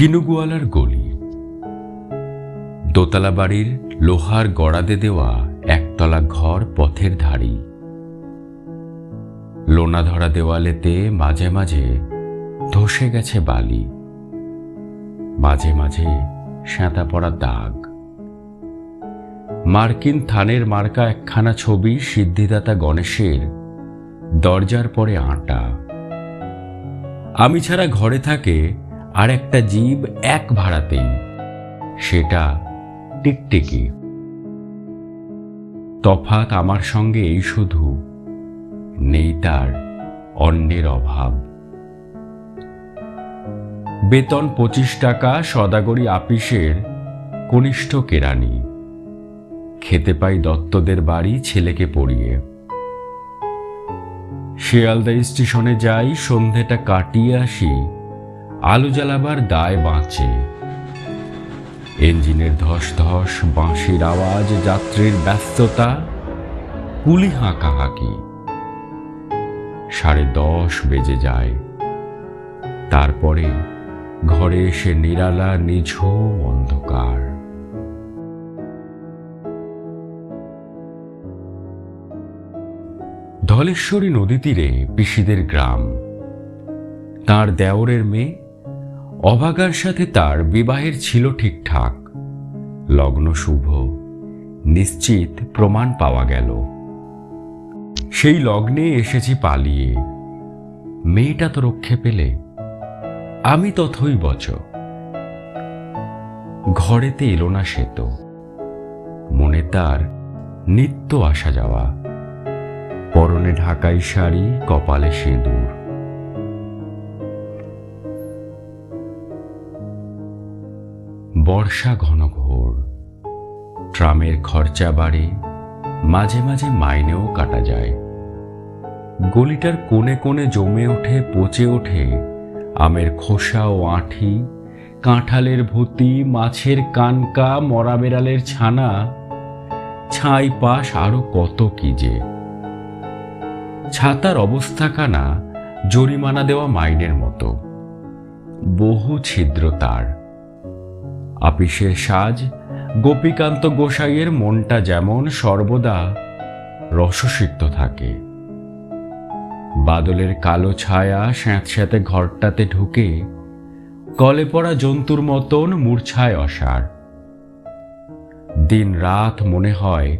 কিনুগুয়ালার গলি। দোতলা বাড়ির লোহার গড়াদে দেওয়া একতলা ঘর পথের ধারি। লোনা ধরা দেওয়ালেতে মাঝে মাঝে ধসে গেছে বালি। মাঝে মাঝে শ্যাঁতা পড়া দাগ। মার্কিন থানের মার্কা একখানা ছবি সিদ্ধিদাতা গণেশের দরজার পরে আটা। আমি ছাড়া ঘরে থাকে আর একটা জীব এক ভাড়াতেই, সেটা টিকটিকি তফাৎ আমার সঙ্গে এই শুধু, নেই তার অন্যের অভাব। বেতন পঁচিশ টাকা সদাগরি আপিসের কনিষ্ঠ কেরানি খেতে পাই দত্তদের বাড়ি ছেলেকে পড়িয়ে। শিয়ালদা স্টেশনে যাই, সন্ধেটা কাটিয়ে আসি আলো জ্বালাবার দায় বাঁচে। ইঞ্জিনের ধস ধস বাঁশির আওয়াজ, যাত্রীর ব্যস্ততা পুলি হাঁকাহাঁকি। সাড়ে দশ বেজে যায়। তারপরে ঘরে এসে নিরালা নিঝুম অন্ধকার। ধলেশ্বরী নদী তীরে পিসিদের গ্রাম। তার দেওরের মেয়ে অভাগার সাথে তার বিবাহের ছিল ঠিকঠাক লগ্ন শুভ, নিশ্চিত প্রমাণ পাওয়া গেল। সেই লগ্নে এসেছি পালিয়ে। মেয়েটা তো রক্ষে পেলে। আমি তথই বচ। ঘরেতে এলো না সে তো। মনে তার নিত্য আসা যাওয়া। পরনে ঢাকাই শাড়ি, কপালে সিঁদুর। বর্ষা ঘন ঘোর। ট্রামের খরচা বাড়ে, মাঝে মাঝে মাইনেও কাটা যায়। গলিটার কোণে কোণে জমে ওঠে, পচে ওঠে আমের খোসা ও আঁঠি, কাঁঠালের ভুতি, মাছের কানকা, মরা বেড়ালের ছানা। ছাই পাশ আরও কত কি যে। ছাতার অবস্থাখানা জরিমানা দেওয়া মাইনের মতো। বহু ছিদ্র তার। আপিসের সাজ। গোপীকান্ত গোসাইয়ের মনটা যেমন সর্বদা রসসিক্ত থাকে। বাদলের কালো ছায়া স্যাঁতস্যাঁতে ঘরটাতে ঢুকে, কলে পড়া জন্তুর মতন মূর্ছায় অসার। দিন রাত মনে হয়,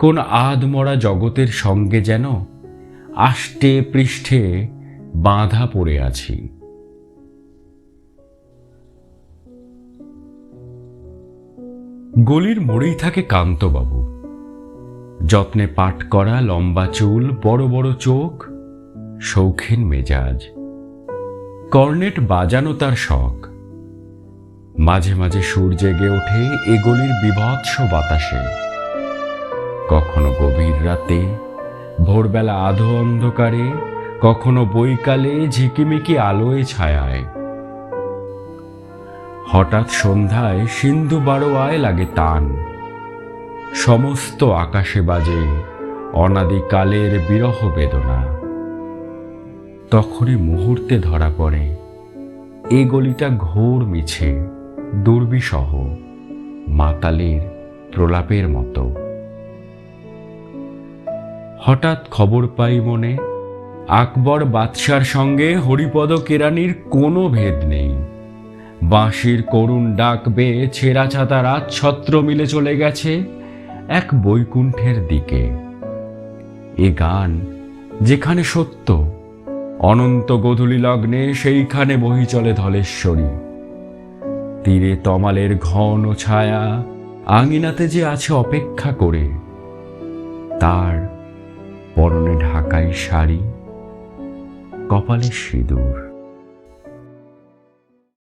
কোন আধমরা জগতের সঙ্গে যেন আষ্টে পৃষ্ঠে বাঁধা পড়ে আছি। গলির মোড়েই থাকে কান্তবাবু। যত্নে পাট করা লম্বা চুল, বড় বড় চোখ, শৌখিন মেজাজ। কর্নেট বাজানো তার শখ। মাঝে মাঝে সুর জেগে ওঠে এ গলির বিভৎস বাতাসে। কখনো গভীর রাতে, ভোরবেলা আধো অন্ধকারে, কখনো বৈকালে ঝিকিমিকি আলোয় ছায়ায়। হঠাৎ সন্ধ্যায় সিন্ধু বারোয়ায় লাগে টান সমস্ত আকাশে বাজে অনাদিকালের বিরহ বেদনা। তখনই মুহূর্তে ধরা পড়ে, এ গলিটা ঘোর মিছে দুর্বিসহ মাতালের প্রলাপের মতো। হঠাৎ খবর পাই মনে, আকবর বাদশার সঙ্গে হরিপদ কেরানির কোনো ভেদ নেই। বাঁশির করুণ ডাক বেয়ে ছেঁড়া ছাতা রাত ছত্র মিলে চলে গেছে এক বৈকুণ্ঠের দিকে। এ গান যেখানে সত্য, অনন্ত গধূলি লগ্নে সেইখানে বহি চলে ধলেশ্বরী। তীরে তমালের ঘন ছায়া আঙিনাতে যে আছে অপেক্ষা করে, তার পরনে ঢাকাই শাড়ি, কপালে সিঁদুর।